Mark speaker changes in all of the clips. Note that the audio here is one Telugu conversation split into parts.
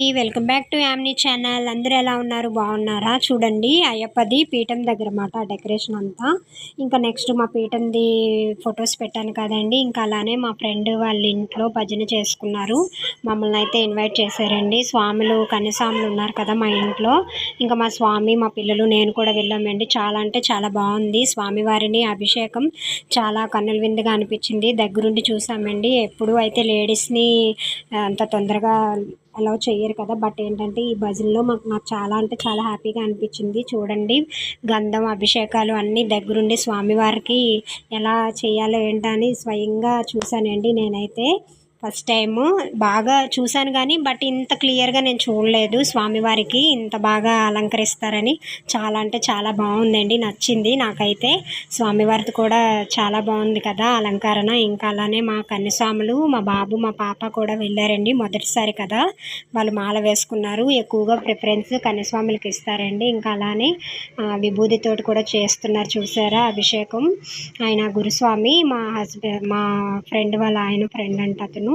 Speaker 1: Welcome back to Yamni channel. అందరూ ఎలా ఉన్నారు? బాగున్నారా? చూడండి అయ్యప్పది పీఠం దగ్గర మాట డెకరేషన్ అంతా. ఇంకా నెక్స్ట్ మా పీఠంది ఫొటోస్ పెట్టాను కదండి. ఇంకా అలానే మా ఫ్రెండ్ వాళ్ళ ఇంట్లో భజన చేసుకున్నారు. మమ్మల్ని అయితే ఇన్వైట్ చేశారండి. స్వాములు కన్యస్వాములు ఉన్నారు కదా మా ఇంట్లో. ఇంకా మా స్వామి మా పిల్లలు నేను కూడా వెళ్ళామండి. చాలా అంటే చాలా బాగుంది. స్వామివారిని అభిషేకం చాలా కన్నుల విందుగా అనిపించింది. దగ్గరుండి చూసామండి. ఎప్పుడు అయితే లేడీస్ని అంత తొందరగా అలౌ చేయరు కదా. బట్ ఏంటంటే ఈ భజనలో మాకు నాకు చాలా అంటే చాలా హ్యాపీగా అనిపించింది. చూడండి గంధం అభిషేకాలు అన్నీ దగ్గరుండి స్వామివారికి ఎలా చేయాలో ఏంటని స్వయంగా చూశానండి నేనైతే. First time. బాగా చూశాను కానీ బట్ ఇంత క్లియర్గా నేను చూడలేదు. స్వామివారికి ఇంత బాగా అలంకరిస్తారని చాలా అంటే చాలా బాగుందండి. నచ్చింది నాకైతే. స్వామివారిది కూడా చాలా బాగుంది కదా అలంకరణ. ఇంకా అలానే మా కన్యస్వాములు మా బాబు మా పాప కూడా వెళ్ళారండి మొదటిసారి కదా. వాళ్ళు మాల వేసుకున్నారు. ఎక్కువగా ప్రిఫరెన్స్ కన్యస్వాములకి ఇస్తారండి. ఇంకా అలానే విభూతితోటి కూడా చేస్తున్నారు చూసారా అభిషేకం. ఆయన గురుస్వామి మా హస్బెండ్ మా ఫ్రెండ్ వాళ్ళ ఆయన ఫ్రెండ్ అంట అతను.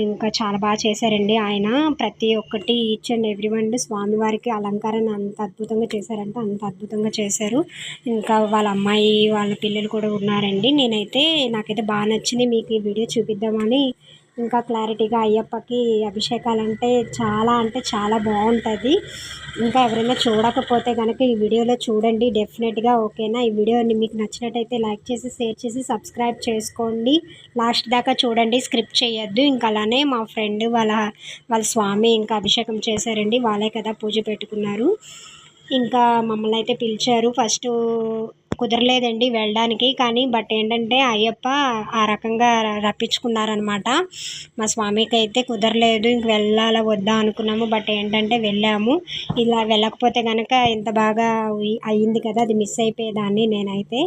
Speaker 1: ఇంకా చాలా బాగా చేశారండి. ఆయన ప్రతి ఒక్కటి ఈచ్ అండ్ ఎవ్రీ వన్ స్వామివారికి అలంకారాన్ని అంత అద్భుతంగా చేశారంటే. అంత అద్భుతంగా చేశారు. ఇంకా వాళ్ళ అమ్మాయి వాళ్ళ పిల్లలు కూడా ఉన్నారండి. నేనైతే నాకైతే బాగా నచ్చింది. మీకు ఈ వీడియో చూపిద్దామని ఇంకా క్లారిటీగా అయ్యప్పకి అభిషేకాలు అంటే చాలా అంటే చాలా బాగుంటుంది. ఇంకా ఎవరైనా చూడకపోతే కనుక ఈ వీడియోలో చూడండి డెఫినెట్గా ఓకేనా? ఈ వీడియోని మీకు నచ్చినట్టయితే లైక్ చేసి షేర్ చేసి సబ్స్క్రైబ్ చేసుకోండి. లాస్ట్ దాకా చూడండి స్క్రిప్ట్ చేయొద్దు. ఇంకా అలానే మా ఫ్రెండ్ వాళ్ళ వాళ్ళ స్వామి ఇంకా అభిషేకం చేశారండి. వాళ్ళే కదా పూజ పెట్టుకున్నారు. ఇంకా మమ్మల్ని అయితే పిలిచారు. ఫస్ట్ కుదరలేదండి వెళ్ళడానికి. కానీ బట్ ఏంటంటే అయ్యప్ప ఆ రకంగా రప్పించుకున్నారనమాట. మా స్వామికి అయితే కుదరలేదు ఇంక వెళ్ళాలా వద్దా అనుకున్నాము. బట్ ఏంటంటే వెళ్ళాము. ఇలా వెళ్ళకపోతే కనుక ఇంత బాగా అయ్యింది కదా అది మిస్ అయిపోయేదాన్ని నేనైతే.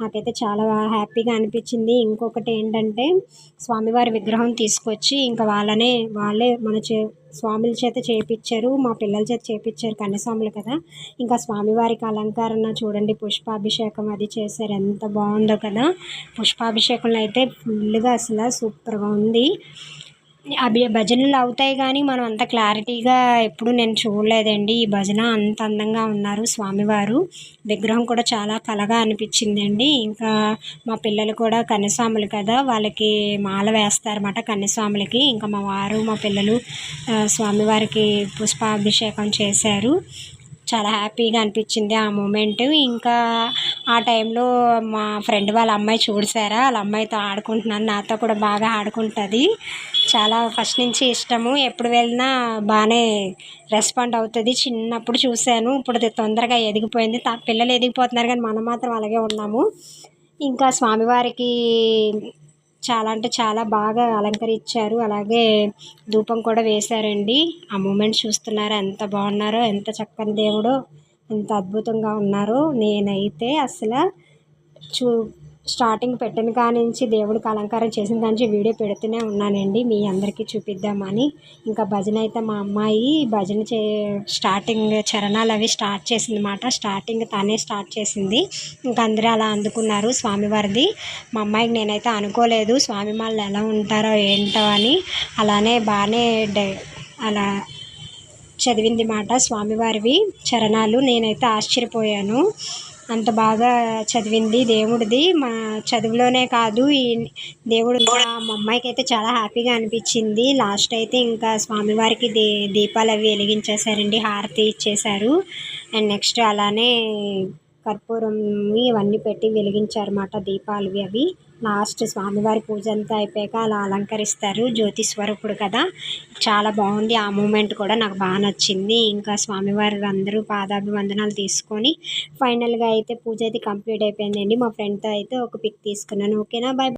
Speaker 1: నాకైతే చాలా హ్యాపీగా అనిపించింది. ఇంకొకటి ఏంటంటే స్వామివారి విగ్రహం తీసుకొచ్చి ఇంకా వాళ్ళనే వాళ్ళే మన చే స్వాముల చేత చేయించారు మా పిల్లల చేత చేయించారు కన్యస్వాములు కదా. ఇంకా స్వామివారికి అలంకరణ చూడండి పుష్పాభిషేకం అది చేశారు ఎంత బాగుందో కదా. పుష్పాభిషేకంలో అయితే ఫుల్గా అసలు సూపర్గా ఉంది. అవి భజనలు అవుతాయి కానీ మనం అంత క్లారిటీగా ఎప్పుడు నేను చూడలేదండి. ఈ భజన అంత అందంగా ఉన్నారు స్వామివారు. విగ్రహం కూడా చాలా కలగా అనిపించిందండి. ఇంకా మా పిల్లలు కూడా కన్యస్వాములు కదా వాళ్ళకి మాల వేస్తారన్నమాట కన్యస్వాములకి. ఇంకా మా వారు మా పిల్లలు స్వామివారికి పుష్పాభిషేకం చేశారు. చాలా హ్యాపీగా అనిపించింది ఆ మూమెంట్. ఇంకా ఆ టైంలో మా ఫ్రెండ్ వాళ్ళ అమ్మాయి చూసారా? వాళ్ళ అమ్మాయితో ఆడుకుంటున్నాను. నాతో కూడా బాగా ఆడుకుంటుంది. చాలా ఫస్ట్ నుంచి ఇష్టము. ఎప్పుడు వెళ్ళినా బాగానే రెస్పాండ్ అవుతుంది. చిన్నప్పుడు చూశాను. ఇప్పుడు తొందరగా ఎదిగిపోయింది. పిల్లలు ఎదిగిపోతున్నారు కానీ మనం మాత్రం అలాగే ఉన్నాము. ఇంకా స్వామివారికి చాలా అంటే చాలా బాగా అలంకరించారు. అలాగే ధూపం కూడా వేశారండి. ఆ మూమెంట్ చూస్తున్నారా. ఎంత బాగున్నారో ఎంత చక్కని దేవుడో ఎంత అద్భుతంగా ఉన్నారో. నేనైతే అసలు చూ స్టార్టింగ్ పెట్టిన కానించి దేవుడికి అలంకారం చేసిన కానించి వీడియో పెడుతూనే ఉన్నానండి. మీ అందరికీ చూపిద్దామని. ఇంకా భజన అయితే మా అమ్మాయి భజన చే స్టార్టింగ్ చరణాలు అవి స్టార్ట్ చేసింది మాట స్టార్టింగ్ తనే స్టార్ట్ చేసింది. ఇంకా అందరూ అలా అందుకున్నారు స్వామివారిది. మా అమ్మాయికి నేనైతే అనుకోలేదు స్వామి వాళ్ళు ఎలా ఉంటారో ఏంటో అని. అలానే బాగానే అలా చదివింది మాట స్వామివారివి చరణాలు. నేనైతే ఆశ్చర్యపోయాను. అంత బాగా చదివింది దేవుడిది. మా చదువులోనే కాదు ఈ దేవుడు మా అమ్మాయికి అయితే చాలా హ్యాపీగా అనిపించింది. లాస్ట్ అయితే ఇంకా స్వామివారికి దీ దీపాలు అవి వెలిగించేశారండి హారతి ఇచ్చేశారు. అండ్ నెక్స్ట్ అలానే కర్పూరం ఇవన్నీ పెట్టి వెలిగించారన్నమాట దీపాలు అవి. లాస్ట్ స్వామివారి పూజ అంతా అయిపోయాక అలా అలంకరిస్తారు జ్యోతి స్వరూపుడు కదా. చాలా బాగుంది. ఆ మూమెంట్ కూడా నాకు బాగా నచ్చింది. ఇంకా స్వామివారు అందరూ పాదాభివందనాలు తీసుకొని ఫైనల్గా అయితే పూజ అయితే కంప్లీట్ అయిపోయిందండి. మా ఫ్రెండ్తో అయితే ఒక పిక్ తీసుకున్నాను. ఓకేనా? బాయ్